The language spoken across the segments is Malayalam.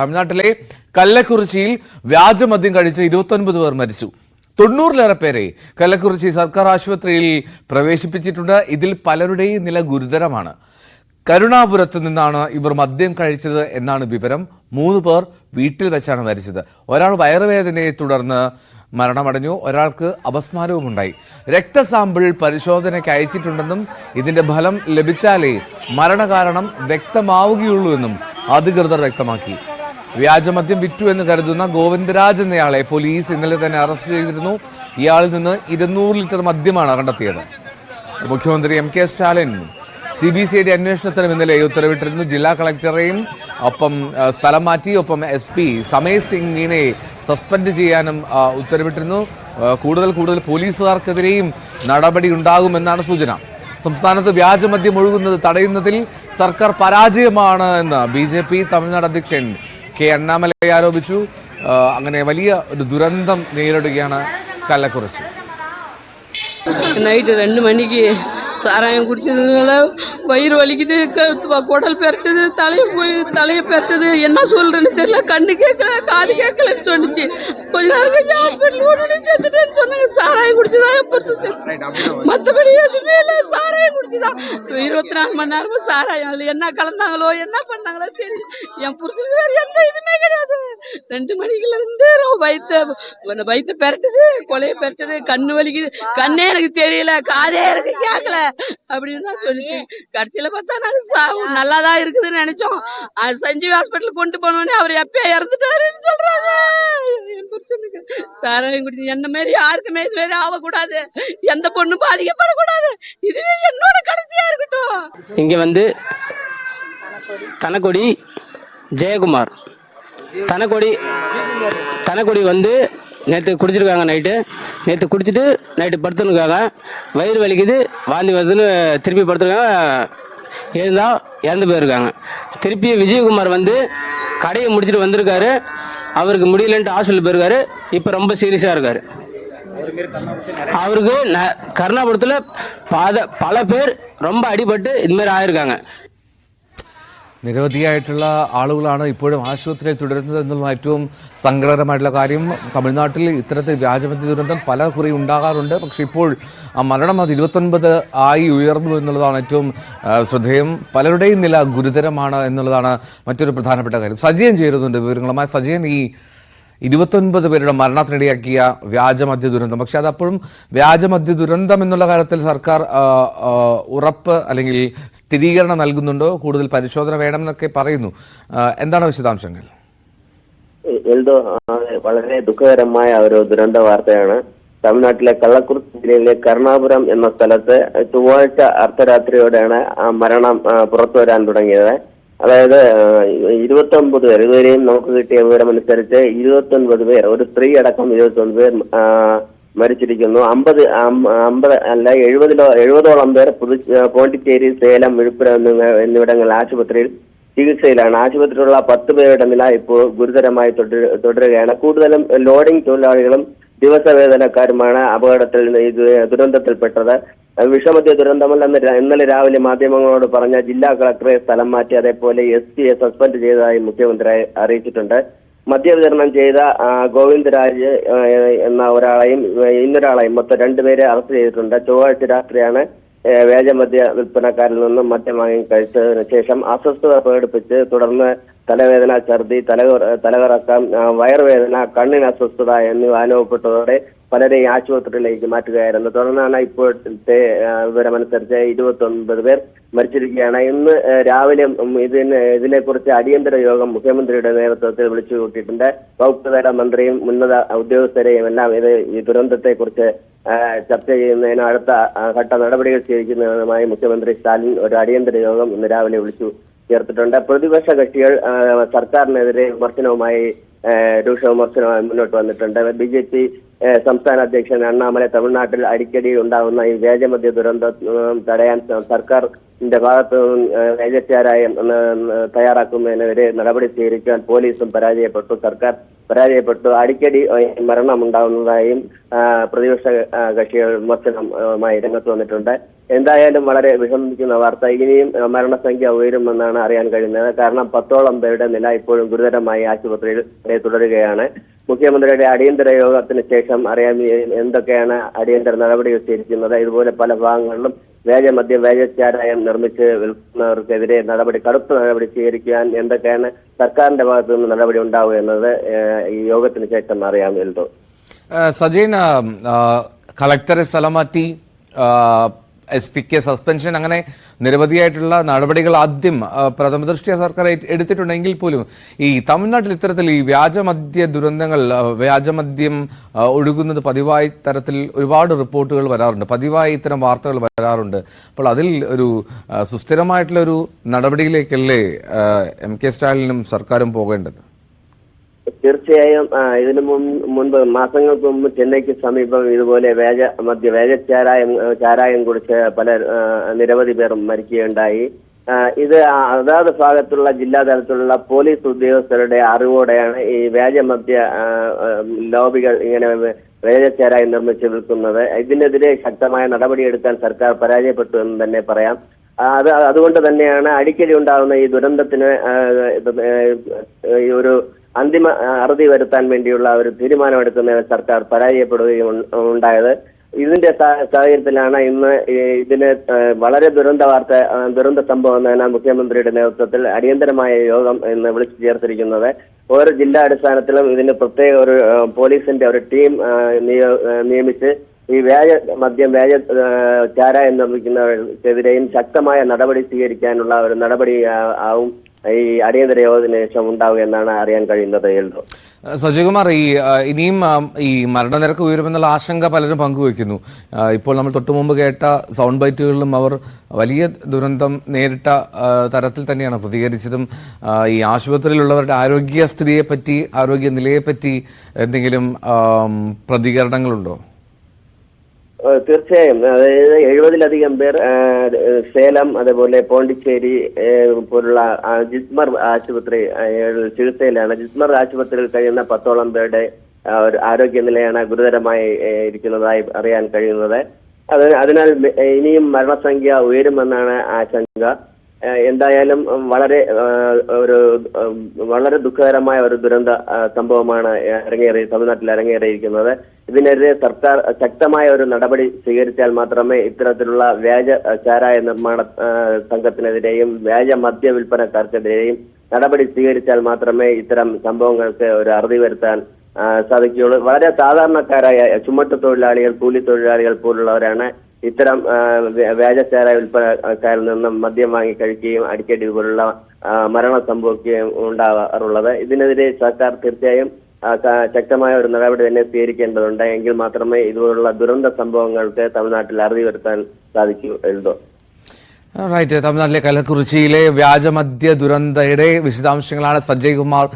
തമിഴ്നാട്ടിലെ കല്ലക്കുറിച്ചിയിൽ വ്യാജമദ്യം കഴിച്ച് ഇരുപത്തൊൻപത് പേർ മരിച്ചു. തൊണ്ണൂറിലേറെ പേരെ കല്ലക്കുറിച്ചി സർക്കാർ ആശുപത്രിയിൽ പ്രവേശിപ്പിച്ചിട്ടുണ്ട്. ഇതിൽ പലരുടെയും നില ഗുരുതരമാണ്. കരുണാപുരത്ത് നിന്നാണ് ഇവർ മദ്യം കഴിച്ചത് എന്നാണ് വിവരം. മൂന്ന് പേർ വീട്ടിൽ വെച്ചാണ് മരിച്ചത്. ഒരാൾ വയറുവേദനയെ തുടർന്ന് മരണമടഞ്ഞു. ഒരാൾക്ക് അപസ്മാരവും ഉണ്ടായി രക്തസാമ്പിൾ പരിശോധനയ്ക്ക് അയച്ചിട്ടുണ്ടെന്നും ഇതിന്റെ ഫലം ലഭിച്ചാലേ മരണകാരണം വ്യക്തമാവുകയുള്ളൂ എന്നും അധികൃതർ വ്യക്തമാക്കി. വ്യാജമദ്യം വിറ്റു എന്ന് കരുതുന്ന ഗോവിന്ദരാജ് എന്നയാളെ പോലീസ് ഇന്നലെ തന്നെ അറസ്റ്റ് ചെയ്തിരുന്നു. ഇയാളിൽ നിന്ന് ഇരുന്നൂറ് ലിറ്റർ മദ്യമാണ് കണ്ടെത്തിയത്. മുഖ്യമന്ത്രി M K Stalin C B C ID അന്വേഷണത്തിനും ഇന്നലെ ഉത്തരവിട്ടിരുന്നു. ജില്ലാ കളക്ടറെയും ഒപ്പം സ്ഥലം മാറ്റി ഒപ്പം എസ് പി സമയ് സിംഗിനെ സസ്പെൻഡ് ചെയ്യാനും ഉത്തരവിട്ടിരുന്നു. കൂടുതൽ കൂടുതൽ പോലീസുകാർക്കെതിരെയും നടപടി ഉണ്ടാകുമെന്നാണ് സൂചന. സംസ്ഥാനത്ത് വ്യാജമദ്യം ഒഴുകുന്നത് തടയുന്നതിൽ സർക്കാർ പരാജയമാണ് എന്ന് ബി തമിഴ്നാട് അധ്യക്ഷൻ കെ അണ്ണാമലൈ ആരോപിച്ചു ആ, അങ്ങനെ വലിയ ഒരു ദുരന്തം നേരിടുകയാണ് കള്ളക്കുറിച്ചി நைட்டு ரெண்டு மணிக்கு சாராயம் குடிச்சதுனால வயிறு வலிக்குது க- குடல் பெரட்டுது தலையை போய் தலையை பெரட்டுது என்ன சொல்றேன்னு தெரியல கண்ணு கேட்கல காது கேட்கலன்னு சொன்னுச்சு கொஞ்ச நேரம் கழிச்சு ஹாஸ்பிட்டல் உடனே செத்துட்டேன்னு சொன்னாங்க சாராயம் குடிச்சுதான் என் புருஷன் செத்து மற்றபடி எதுவுமே இல்லை சாராயம் குடிச்சுதான் இருபத்தி நாலு மணி நேரமும் சாராயம். அதுல என்ன கலந்தாங்களோ என்ன பண்ணாங்களோ தெரியல. என் புருஷனுக்கு வேற எந்த இதுவுமே கிடையாது. ரெண்டு மணிக்குல இருந்து வயிற்று வயிற்று பெரட்டுது கொலையை பெரட்டுது கண்ணு வலிக்குது. கண்ணே எனக்கு தெரியல காதே எனக்கு கேட்கல அப்படின்னு தான் சொல்லிச்சு கடைசியில் பார்த்தா நாங்கள் சாவு நல்லா தான் இருக்குதுன்னு நினைச்சோம். அது சஞ்சீவ் ஹாஸ்பிட்டல் கொண்டு போனோடனே அவர் எப்பயே இறந்துட்டாருன்னு சொல்றாங்க. என் புருஷனுக்கு சாராயம் குடிச்சு என்ன மாரி யாருக்குமே இது மாரி ஆகக்கூடாது எந்த பொண்ணும் பாதிக்கப்படக்கூடாது. இதுவே என்னோட கடைசியா இருக்கட்டும். இங்கே வந்து தனக்கொடி ஜெயக்குமார் தனக்கொடி தனக்கொடி வந்து நேற்று குடிச்சிருக்காங்க நைட்டு நேற்று குடிச்சிட்டு நைட்டு படுத்துருக்காங்க. வயிறு வலிக்குது. வாந்தி வருதுன்னு திருப்பி படுத்துருக்காங்க. இருந்தால் இறந்து போயிருக்காங்க. திருப்பி விஜயகுமார் வந்து கடையை முடிச்சுட்டு வந்திருக்காரு. அவருக்கு முடியலன்ட்டு ஹாஸ்பிட்டல் போயிருக்காரு. இப்போ ரொம்ப சீரியஸாக இருக்காரு. அவருக்கு ந பாத பல பேர் ரொம்ப அடிபட்டு இதுமாரி ஆயிருக்காங்க. നിരവധിയായിട്ടുള്ള ആളുകളാണ് ഇപ്പോഴും ആശുപത്രിയിൽ തുടരുന്നത് എന്നുള്ള ഏറ്റവും സങ്കടകരമായിട്ടുള്ള കാര്യം. തമിഴ്നാട്ടിൽ ഇത്തരത്തിൽ വ്യാജമതി ദുരന്തം പല കുറി ഉണ്ടാകാറുണ്ട്. പക്ഷേ ഇപ്പോൾ ആ മരണം അത് ഇരുപത്തൊൻപത് ആയി ഉയർന്നു എന്നുള്ളതാണ് ഏറ്റവും ശ്രദ്ധേയം. പലരുടെയും നില ഗുരുതരമാണ് എന്നുള്ളതാണ് മറ്റൊരു പ്രധാനപ്പെട്ട കാര്യം. സജയൻ ചേരുന്നുണ്ട് വിവരങ്ങളുമായി. സജയൻ ഈ ഇരുപത്തൊൻപത് പേരുടെ മരണത്തിനിടയാക്കിയ വ്യാജമദ്യ ദുരന്തം. പക്ഷെ അതപ്പോഴും വ്യാജമദ്യ ദുരന്തം എന്നുള്ള കാര്യത്തിൽ സർക്കാർ ഉറപ്പ് അല്ലെങ്കിൽ സ്ഥിരീകരണം നൽകുന്നുണ്ടോ? കൂടുതൽ പരിശോധന വേണമെന്നൊക്കെ പറയുന്നു. എന്താണ് വിശദാംശങ്ങൾ? എന്തോ വളരെ ദുഃഖകരമായ ഒരു ദുരന്ത വാർത്തയാണ്. തമിഴ്നാട്ടിലെ കള്ളക്കുറിച്ചി ജില്ലയിലെ കരുണാപുരം എന്ന സ്ഥലത്ത് ചൊവ്വാഴ്ച അർദ്ധരാത്രിയോടെയാണ് മരണം പുറത്തു വരാൻ തുടങ്ങിയത്. അതായത് ഇരുപത്തി ഒമ്പത് പേർ ഇതുവരെയും നമുക്ക് കിട്ടിയ വിവരമനുസരിച്ച് ഇരുപത്തി ഒൻപത് പേർ ഒരു സ്ത്രീ അടക്കം ഇരുപത്തി ഒൻപത് പേർ മരിച്ചിരിക്കുന്നു. അമ്പത് അമ്പത് അല്ല എഴുപതിലോ എഴുപതോളം പേർ പുതു പോണ്ടിച്ചേരി സേലം വിഴുപ്പുരം എന്നിവ എന്നിവിടങ്ങളിൽ ആശുപത്രിയിൽ ചികിത്സയിലാണ്. ആശുപത്രിയിലുള്ള പത്ത് പേരുടെ നില ഇപ്പോൾ ഗുരുതരമായി തുടരു- തുടരുകയാണ്. കൂടുതലും ലോഡിംഗ് തൊഴിലാളികളും ദിവസവേതനക്കാരുമാണ് അപകടത്തിൽ ദുരന്തത്തിൽപ്പെട്ടത് വിഷമത്തെ ദുരന്തമല്ലെന്ന് ഇന്നലെ രാവിലെ മാധ്യമങ്ങളോട് പറഞ്ഞ ജില്ലാ കളക്ടറെ സ്ഥലം മാറ്റി അതേപോലെ എസ് പിയെ സസ്പെൻഡ് ചെയ്തതായി മുഖ്യമന്ത്രി അറിയിച്ചിട്ടുണ്ട്. മദ്യവിതരണം ചെയ്ത ഗോവിന്ദരാജ് എന്ന ഒരാളെയും ഇന്നൊരാളെയും മൊത്തം രണ്ടുപേരെ അറസ്റ്റ് ചെയ്തിട്ടുണ്ട്. ചൊവ്വാഴ്ച രാത്രിയാണ് വ്യാജമദ്യ വിൽപ്പനക്കാരിൽ നിന്നും മദ്യം വാങ്ങി കഴിച്ചതിന് ശേഷം അസ്വസ്ഥത പ്രകടിപ്പിച്ച് തുടർന്ന് തലവേദന ഛർദി തല തലകറക്കം വയറുവേദന കണ്ണിന് അസ്വസ്ഥത എന്നിവ അനുഭവപ്പെട്ടതോടെ പലരെയും ആശുപത്രിയിലേക്ക് മാറ്റുകയായിരുന്നു. തുടർന്നാണ് ഇപ്പോഴത്തെ വിവരമനുസരിച്ച് ഇരുപത്തി ഒൻപത് പേർ മരിച്ചിരിക്കുകയാണ്. ഇന്ന് രാവിലെ ഇതിന് ഇതിനെക്കുറിച്ച് അടിയന്തര യോഗം മുഖ്യമന്ത്രിയുടെ നേതൃത്വത്തിൽ വിളിച്ചു കൂട്ടിയിട്ടുണ്ട്. വകുപ്പ് തല മന്ത്രിയും ഉന്നത ഉദ്യോഗസ്ഥരെയും എല്ലാം ഇത് ഈ ദുരന്തത്തെക്കുറിച്ച് ചർച്ച ചെയ്യുന്നതിന് അടുത്ത ഘട്ട നടപടികൾ സ്വീകരിക്കുന്നതിനുമായി മുഖ്യമന്ത്രി സ്റ്റാലിൻ ഒരു അടിയന്തര യോഗം ഇന്ന് രാവിലെ വിളിച്ചു ചേർത്തിട്ടുണ്ട്. പ്രതിപക്ഷ കക്ഷികൾ സർക്കാരിനെതിരെ വിമർശനവുമായി രൂക്ഷ വിമർശനവുമായി മുന്നോട്ട് വന്നിട്ടുണ്ട്. ബി ജെ പി സംസ്ഥാന അധ്യക്ഷൻ അണ്ണാമല തമിഴ്നാട്ടിൽ അടിക്കടി ഉണ്ടാകുന്ന ഈ വേജമദ്യ ദുരന്തം തടയാൻ സർക്കാരിന്റെ ഭാഗത്ത് ഏജന്റുമാരായ തയ്യാറാക്കുന്നതിനെതിരെ നടപടി സ്വീകരിക്കാൻ പോലീസും പരാജയപ്പെട്ടു. സർക്കാർ പരാജയപ്പെട്ടു. അടിക്കടി മരണം മരണമുണ്ടാകുന്നതായും പ്രതിപക്ഷ കക്ഷികൾ വിമർശനമായി രംഗത്ത് വന്നിട്ടുണ്ട്. എന്തായാലും വളരെ വിഷമിക്കുന്ന വാർത്ത. ഇനിയും മരണസംഖ്യ ഉയരുമെന്നാണ് അറിയാൻ കഴിയുന്നത്. കാരണം പത്തോളം പേരുടെ നില ഇപ്പോഴും ഗുരുതരമായി ആശുപത്രിയിൽ തുടരുകയാണ്. മുഖ്യമന്ത്രിയുടെ അടിയന്തര യോഗത്തിന് ശേഷം അറിയാൻ എന്തൊക്കെയാണ് അടിയന്തര നടപടി സ്വീകരിക്കുന്നത്? ഇതുപോലെ പല ഭാഗങ്ങളിലും വേജമദ്യം വേജച്ചാരായം നിർമ്മിച്ച് വിൽക്കുന്നവർക്കെതിരെ നടപടി കടുത്ത നടപടി സ്വീകരിക്കാൻ എന്തൊക്കെയാണ് സർക്കാരിന്റെ ഭാഗത്തു നിന്ന് നടപടി ഉണ്ടാവുക എന്നത് ഈ യോഗത്തിന് ശേഷം ആഹ്, ആഹ്, കളക്ടറെ സ്ഥലം മാറ്റി എസ് പിക്ക് സസ്പെൻഷൻ അങ്ങനെ നിരവധിയായിട്ടുള്ള നടപടികൾ ആദ്യം പ്രഥമദൃഷ്ടിയ പ്രഥമ ദൃഷ്ടിയ സർക്കാർ എടുത്തിട്ടുണ്ടെങ്കിൽ പോലും ഈ തമിഴ്നാട്ടിൽ ഇത്തരത്തിൽ ഈ വ്യാജമദ്യ ദുരന്തങ്ങൾ വ്യാജമദ്യം ഒഴുകുന്നത് പതിവായി തരത്തിൽ ഒരുപാട് റിപ്പോർട്ടുകൾ വരാറുണ്ട്. പതിവായി ഇത്തരം വാർത്തകൾ വരാറുണ്ട്. അപ്പോൾ അതിൽ ഒരു ആഹ്, സുസ്ഥിരമായിട്ടുള്ള ഒരു നടപടിയിലേക്കല്ലേ എം കെ സ്റ്റാലിനും സർക്കാരും പോകേണ്ടത്? തീർച്ചയായും ഇതിന് ഇതിനു മുൻ- മുൻപ് മാസങ്ങൾക്ക് മുമ്പ് ചെന്നൈക്ക് സമീപം ഇതുപോലെ വേജ മദ്യ വേജ ചാരായം ചാരായം കുടിച്ച് പല നിരവധി പേർ മരിക്കുകയുണ്ടായി. ഇത് അതാത് ഭാഗത്തുള്ള ജില്ലാ തലത്തിലുള്ള പോലീസ് ഉദ്യോഗസ്ഥരുടെ അറിവോടെയാണ് ഈ വ്യാജമദ്യ ലോബികൾ ഇങ്ങനെ വേജച്ചാരായം നിർമ്മിച്ചു വിൽക്കുന്നത്. ഇതിനെതിരെ ശക്തമായ നടപടിയെടുക്കാൻ സർക്കാർ പരാജയപ്പെട്ടു എന്ന് തന്നെ പറയാം. അത് അതുകൊണ്ട് തന്നെയാണ് അടിക്കടി ഉണ്ടാകുന്ന ഈ ദുരന്തത്തിന് ഒരു അന്തിമ അറുതി വരുത്താൻ വേണ്ടിയുള്ള ഒരു തീരുമാനമെടുക്കുന്ന സർക്കാർ പരാജയപ്പെടുകയും ഉണ്ടായത്. ഇതിന്റെ സാഹചര്യത്തിലാണ് ഇന്ന് ഇതിന് വളരെ ദുരന്ത വാർത്ത ദുരന്ത സംഭവം തന്നെ മുഖ്യമന്ത്രിയുടെ നേതൃത്വത്തിൽ അടിയന്തരമായ യോഗം ഇന്ന് വിളിച്ചു ചേർത്തിരിക്കുന്നത്. ഓരോ ജില്ലാ അടിസ്ഥാനത്തിലും ഇതിന് പ്രത്യേക ഒരു പോലീസിന്റെ ഒരു ടീം നിയമിച്ച് ഈ വ്യാജ മദ്യം വ്യാജ ചാര ചാരായം നിർമ്മിക്കുന്നവർക്കെതിരെയും ശക്തമായ നടപടി സ്വീകരിക്കാനുള്ള ഒരു നടപടി ആവും. ഈ അടിയന്തര യോഗത്തിന് ശേഷം ഉണ്ടാവുക എന്നാണ് അറിയാൻ കഴിയുന്നത് എൽഡോ സജയകുമാർ ഈ ഇനിയും ഈ മരണനിരക്ക് ഉയരുമെന്നുള്ള ആശങ്ക പലരും പങ്കുവയ്ക്കുന്നു. ഇപ്പോൾ നമ്മൾ തൊട്ടു മുമ്പ് കേട്ട സൗണ്ട് ബൈറ്റുകളിലും അവർ വലിയ ദുരന്തം നേരിട്ട തരത്തിൽ തന്നെയാണ് പ്രതികരിച്ചതും. ഈ ആശുപത്രിയിലുള്ളവരുടെ ആരോഗ്യസ്ഥിതിയെപ്പറ്റി ആരോഗ്യ നിലയെപ്പറ്റി എന്തെങ്കിലും പ്രതികരണങ്ങളുണ്ടോ? തീർച്ചയായും. അതായത് എഴുപതിലധികം പേർ സേലം അതേപോലെ പോണ്ടിച്ചേരി പോലുള്ള ജിസ്മർ ആശുപത്രി ചികിത്സയിലാണ്. ജിസ്മർ ആശുപത്രിയിൽ കഴിയുന്ന പത്തോളം പേരുടെ ഒരു ആരോഗ്യനിലയാണ് ഗുരുതരമായി ഇരിക്കുന്നതായി അറിയാൻ കഴിയുന്നത്. അത് അതിനാൽ ഇനിയും മരണസംഖ്യ ഉയരുമെന്നാണ് ആശങ്ക. എന്തായാലും വളരെ ഒരു വളരെ ദുഃഖകരമായ ഒരു ദുരന്ത സംഭവമാണ് അരങ്ങേറി തമിഴ്നാട്ടിൽ അരങ്ങേറിയിരിക്കുന്നത് ഇതിനെതിരെ സർക്കാർ ശക്തമായ ഒരു നടപടി സ്വീകരിച്ചാൽ മാത്രമേ ഇത്തരത്തിലുള്ള വ്യാജ ചാരായ നിർമ്മാണ സംഘത്തിനെതിരെയും വ്യാജ മദ്യ വിൽപ്പനക്കാർക്കെതിരെയും നടപടി സ്വീകരിച്ചാൽ മാത്രമേ ഇത്തരം സംഭവങ്ങൾക്ക് ഒരു അറുതി വരുത്താൻ സാധിക്കുകയുള്ളൂ. വളരെ സാധാരണക്കാരായ ചുമട്ട് തൊഴിലാളികൾ കൂലി തൊഴിലാളികൾ പോലുള്ളവരാണ് ഇത്തരം വ്യാജ വ്യ- വ്യാജച്ചാരായ വിൽപ്പനക്കാരിൽ നിന്നും മദ്യം വാങ്ങി കഴിക്കുകയും അടിക്കടി പോലുള്ള മരണം സംഭവിക്കുകയും ഉണ്ടാവാറുള്ളത്. ഇതിനെതിരെ സർക്കാർ തീർച്ചയായും ശക്തമായ ഒരു നടപടി തന്നെ സ്വീകരിക്കേണ്ടതുണ്ട്. എങ്കിൽ മാത്രമേ ഇതുപോലുള്ള ദുരന്ത സംഭവങ്ങൾക്ക് തമിഴ്നാട്ടിൽ അറുതി വരുത്താൻ സാധിക്കൂ എഴുതോ. റൈറ്റ് തമിഴ്നാട്ടിലെ കലക്കുറിച്ചിയിലെ വ്യാജമദ്യ ദുരന്തയുടെ വിശദാംശങ്ങളാണ് സഞ്ജയ് കുമാർ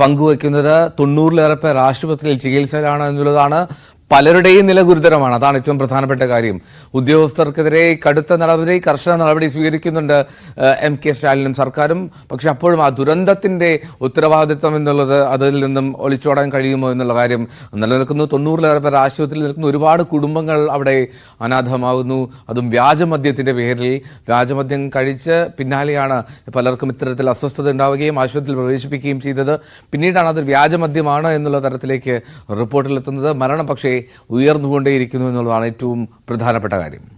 പങ്കുവയ്ക്കുന്നത്. തൊണ്ണൂറിലേറെ പേർ ആശുപത്രിയിൽ ചികിത്സയിലാണ് എന്നുള്ളതാണ് പലരുടെയും നില ഗുരുതരമാണ്. അതാണ് ഏറ്റവും പ്രധാനപ്പെട്ട കാര്യം. ഉദ്യോഗസ്ഥർക്കെതിരെ കടുത്ത നടപടി കർശന നടപടി സ്വീകരിക്കുന്നുണ്ട് എം കെ സ്റ്റാലിനും സർക്കാരും. പക്ഷെ അപ്പോഴും ആ ദുരന്തത്തിന്റെ ഉത്തരവാദിത്വം എന്നുള്ളത് അതിൽ നിന്നും ഒളിച്ചോടാൻ കഴിയുമോ എന്നുള്ള കാര്യം നിലനിൽക്കുന്നു. തൊണ്ണൂറിലേറെ പേർ ആശുപത്രിയിൽ നിൽക്കുന്ന. ഒരുപാട് കുടുംബങ്ങൾ അവിടെ അനാഥമാകുന്നു. അതും വ്യാജമദ്യത്തിന്റെ പേരിൽ. വ്യാജമദ്യം കഴിച്ച് പിന്നാലെയാണ് പലർക്കും ഇത്തരത്തിൽ അസ്വസ്ഥത ഉണ്ടാവുകയും ആശുപത്രിയിൽ പ്രവേശിപ്പിക്കുകയും ചെയ്തത്. പിന്നീടാണ് അത് വ്യാജമദ്യമാണ് എന്നുള്ള തരത്തിലേക്ക് റിപ്പോർട്ടിലെത്തുന്നത്. മരണം പക്ഷേ ഉയർന്നുകൊണ്ടേയിരിക്കുന്നു എന്നുള്ളതാണ് ഏറ്റവും പ്രധാനപ്പെട്ട കാര്യം.